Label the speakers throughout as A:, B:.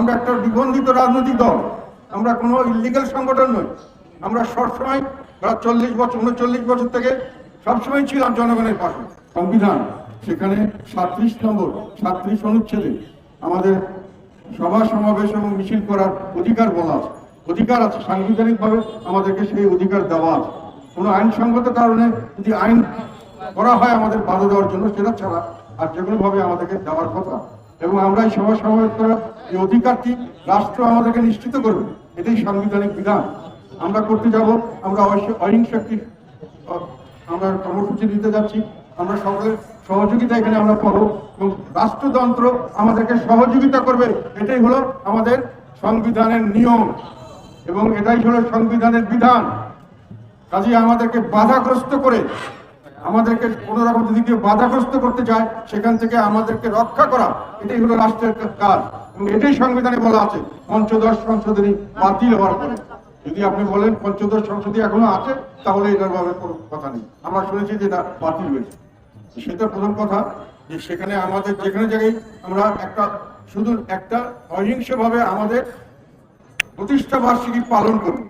A: আমরা একটা নিবন্ধিত রাজনৈতিক দল। আমরা কোনো ইলিগাল সংগঠন নই। আমরা সবসময় প্রায় চল্লিশ বছর, উনচল্লিশ বছর থেকে সবসময় ছিলাম জনগণের পাশে। সংবিধান, সেখানে সাত্রিশ নম্বর সাত্রিশ অনুচ্ছেদে আমাদের সভা, সমাবেশ এবং মিছিল করার অধিকার বলা আছে। অধিকার আছে, সাংবিধানিকভাবে আমাদেরকে সেই অধিকার দেওয়া আছে। কোনো আইনসঙ্গত কারণে যদি আইন করা হয় আমাদের বাধা দেওয়ার জন্য, সেটা ছাড়া আর যে কোনোভাবে আমাদেরকে দেওয়ার কথা এবং আমরা এই সভা সমাবেশ করার এই অধিকারটি রাষ্ট্র আমাদেরকে নিশ্চিত করবে। এটাই সাংবিধানিক বিধান। আমরা করতে যাব, আমরা অবশ্যই অহিংস একটি আমরা কর্মসূচি দিতে যাচ্ছি। আমরা সকলের সহযোগিতা এখানে আমরা পাবো এবং রাষ্ট্রযন্ত্র আমাদেরকে সহযোগিতা করবে। এটাই হলো আমাদের সংবিধানের নিয়ম এবং এটাই হলো সংবিধানের বিধান। কাজে আমাদেরকে বাধাগ্রস্ত করে আমাদেরকে কোনো রকম যদি কেউ বাধাগ্রস্ত করতে চায়, সেখান থেকে আমাদেরকে রক্ষা করা, এটাই হলো রাষ্ট্রের কাজ। এবং এটাই সংবিধানে বলা আছে, পঞ্চদশ সংশোধনী বাতিল হওয়ার পরে। যদি আপনি বলেন পঞ্চদশ সংশোধনী এখনও আছে, তাহলে এটার ব্যাপারে কোনো কথা নেই। আমরা শুনেছি যে এটা বাতিল হয়েছে। সেটা প্রথম কথা, যে সেখানে আমাদের যেখানে জায়গায় আমরা একটা, শুধু একটা অহিংসভাবে আমাদের প্রতিষ্ঠা বার্ষিকী পালন করব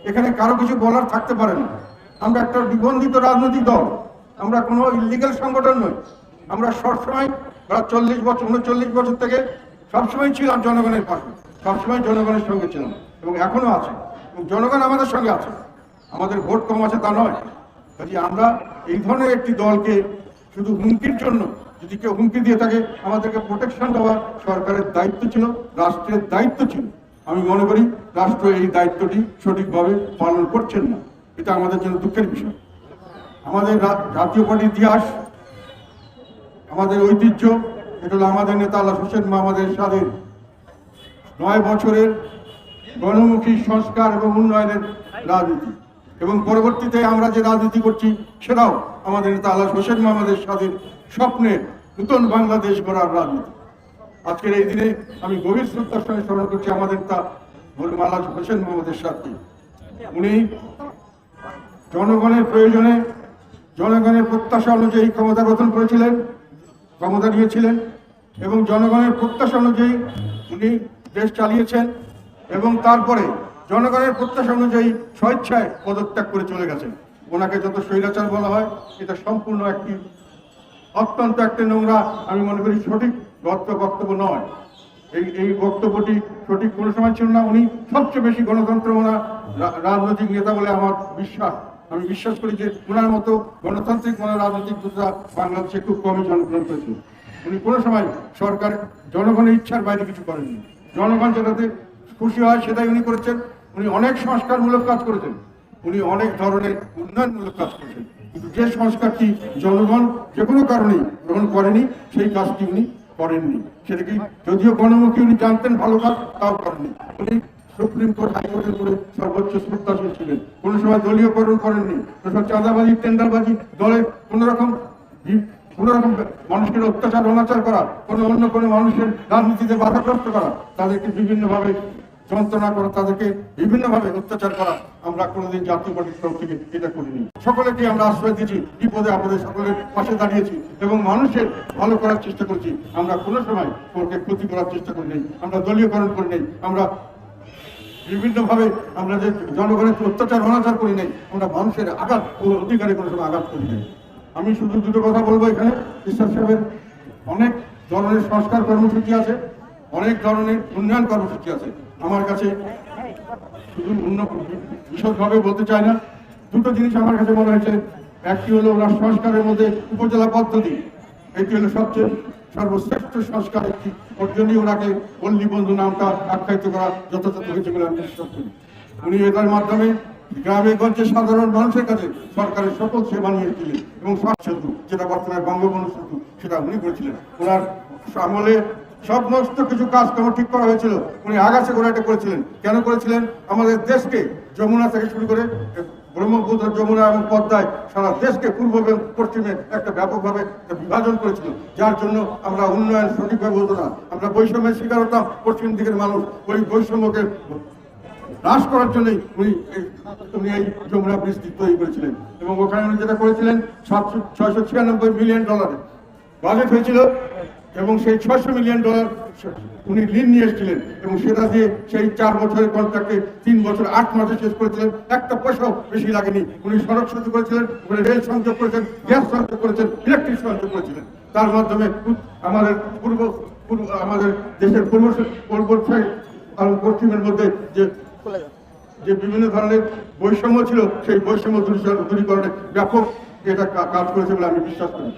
A: এখানে কারও কিছু বলার থাকতে পারে না। আমরা একটা নিবন্ধিত রাজনৈতিক দল। আমরা কোনো ইলিগাল সংগঠন নই। আমরা সবসময় প্রায় চল্লিশ বছর, উনচল্লিশ বছর থেকে সবসময় ছিলাম জনগণের পাশে। সবসময় জনগণের সঙ্গে ছিলাম এবং এখনও আছে। এবং জনগণ আমাদের সঙ্গে আছে। আমাদের ভোট কম আছে তা নয়। কাজে আমরা এই ধরনের একটি দলকে শুধু হুমকির জন্য, যদি কেউ হুমকি দিয়ে থাকে, আমাদেরকে প্রোটেকশন দেওয়া সরকারের দায়িত্ব ছিল, রাষ্ট্রের দায়িত্ব ছিল। আমি মনে করি, রাষ্ট্র এই দায়িত্বটি সঠিকভাবে পালন করছেন না। এটা আমাদের জন্য দুঃখের বিষয়। আমাদের জাতীয় পার্টির ইতিহাস, আমাদের ঐতিহ্য, এটা হলো আমাদের নেতা আল্লাহ হোসেন মাহমুদের সাদের নয় বছরের গণমুখী সংস্কার এবং উন্নয়নের রাজনীতি। এবং পরবর্তীতে আমরা যে রাজনীতি করছি, সেটাও আমাদের নেতা আল্লাহ হোসেন মাহমুদের সাথে স্বপ্নের নতুন বাংলাদেশ গড়ার রাজনীতি। আজকের এই দিনে আমি গভীর শ্রদ্ধার সঙ্গে স্মরণ করছি আমাদের তা আল্লাহ হোসেন মোহাম্মদের সাথে উনি জনগণের প্রয়োজনে জনগণের প্রত্যাশা অনুযায়ী ক্ষমতা গঠন করেছিলেন, ক্ষমতা নিয়েছিলেন এবং জনগণের প্রত্যাশা অনুযায়ী উনি দেশ চালিয়েছেন এবং তারপরে জনগণের প্রত্যাশা অনুযায়ী স্বেচ্ছায় পদত্যাগ করে চলে গেছেন। ওনাকে যত স্বৈরাচার বলা হয়, এটা সম্পূর্ণ একটি অত্যন্ত একটা নোংরা, আমি মনে করি সঠিক বক্ত- বক্তব্য নয়। এই এই বক্তব্যটি সঠিক কোনো সময় ছিল না। উনি সবচেয়ে বেশি গণতন্ত্র ওনা রা- রাজনৈতিক নেতা বলে আমার বিশ্বাস। আমি বিশ্বাস করি যে ওনার মতো গণতান্ত্রিক মনে রাজনৈতিক নেতা বাংলাদেশে খুব কমই জনগ্রহণ করেছে উনি কোনো সময় সরকার, জনগণের ইচ্ছার বাইরে কিছু করেননি। জনগণ যেটাতে খুশি হয় সেটাই উনি করেছেন। উনি অনেক সংস্কারমূলক কাজ করেছেন। উনি অনেক ধরনের উন্নয়নমূলক কাজ করেছেন। কিন্তু যে সংস্কারটি জনগণ যে কোনো কারণেই গ্রহণ করেনি, সেই কাজটি উনি করেননি। সেটা কি যদিও গণমুখী উনি জানতেন ভালো কাজ, তাও করেননি। উনি সুপ্রিম কোর্ট হাইকোর্টের উপরে সর্বোচ্চ শ্রদ্ধাশীল ছিলেন কোনো সময় দলীয়করণ করেননি। কোনো চাঁদাবাজি, টেন্ডারবাজি, দলের কোনো রকম কোনো রকম মানুষের অত্যাচার, অনাচার করা, কোনো অন্য কোনো মানুষের রাজনীতিতে বাধাগ্রস্ত করা, তাদেরকে বিভিন্নভাবে যন্ত্রণা করা, তাদেরকে বিভিন্নভাবে অত্যাচার করা, আমরা কোনোদিন জাতীয় পার্টির তরফ থেকে এটা করিনি। সকলেকে আমরা আশ্রয় দিয়েছি, বিপদে আপদে সকলের পাশে দাঁড়িয়েছি এবং মানুষের ভালো করার চেষ্টা করছি। আমরা কোনো সময় কাউকে ক্ষতি করার চেষ্টা করি নাই আমরা দলীয়করণ করি নাই আমরা বিভিন্নভাবে আমরা যে জনগণের অত্যাচার, অনাচার করি নাই, আমরা মানুষের আঘাত ও অধিকারে কোনো সময় আঘাত করি নাই। আমি শুধু দুটো কথা বলব এখানে ঈশ্বর সাহেবের। অনেক ধরনের সংস্কার কর্মসূচি আছে, অনেক ধরনের উন্নয়ন কর্মসূচি আছে। আমার কাছে শুধু বিশদভাবে বলতে চাই না। দুটো জিনিস আমার কাছে মনে হয়েছে, একটি হলো ওনার সংস্কারের মধ্যে উপজেলা পদ্ধতি এটি হলো সবচেয়ে সর্বশ্রেষ্ঠ সংস্কার একটি ওর জন্যই ওনাকে পল্লী বন্ধু নামটা আখ্যায়িত করা যথাযথ হয়েছে বলে আমি বিশ্বাস করি। উনি এটার মাধ্যমে গ্রামে গঞ্জে সাধারণ মানুষের কাছে সরকারের সকল সেবা নিয়েছিলেন এবং স্মার্ট সেতু, যেটা বর্তমানে বঙ্গবন্ধু সেতু, সেটা উনি করেছিলেন। ওনার আমলে সমস্ত কিছু কাজকর্ম ঠিক করা হয়েছিল। উনি আগাছে করে করেছিলেন। কেন করেছিলেন? আমাদের দেশকে যমুনা থেকে শুরু করে ব্রহ্মপুত্র, যমুনা এবং পদ্মায় সারা দেশকে পূর্ব এবং পশ্চিমে একটা ব্যাপকভাবে বিভাজন করেছিল। যার জন্য আমরা উন্নয়ন সঠিকভাবে হতো না। আমরা বৈষম্যের শিকার হতাম, পশ্চিম দিকের মানুষ। ওই বৈষম্যকে হ্রাস করার জন্যই উনি উনি এই যমুনা ব্রিজ তৈরি করেছিলেন। এবং ওখানে উনি যেটা করেছিলেন, সাতশো, ছয়শো ছিয়ানব্বই মিলিয়ন ডলারে বাজেট হয়েছিল। এবং সেই ছশো মিলিয়ন ডলার উনি ঋণ নিয়ে এসেছিলেন এবং সেটা দিয়ে সেই চার বছরের কন্ট্রাক্টে তিন বছর, আট মাসে শেষ করেছিলেন। একটা পয়সাও বেশি লাগেনি। উনি সড়ক সেতু করেছিলেন উনি রেল সংযোগ করেছেন, গ্যাস সংযোগ করেছেন, ইলেকট্রিক সংযোগ করেছিলেন। তার মাধ্যমে আমাদের পূর্ব পূর্ব, আমাদের দেশের পূর্ব পূর্ব এবং পশ্চিমের মধ্যে যে যে বিভিন্ন ধরনের বৈষম্য ছিল, সেই বৈষম্য দূরীকরণে ব্যাপক এটা কাজ করেছে বলে আমি বিশ্বাস করি।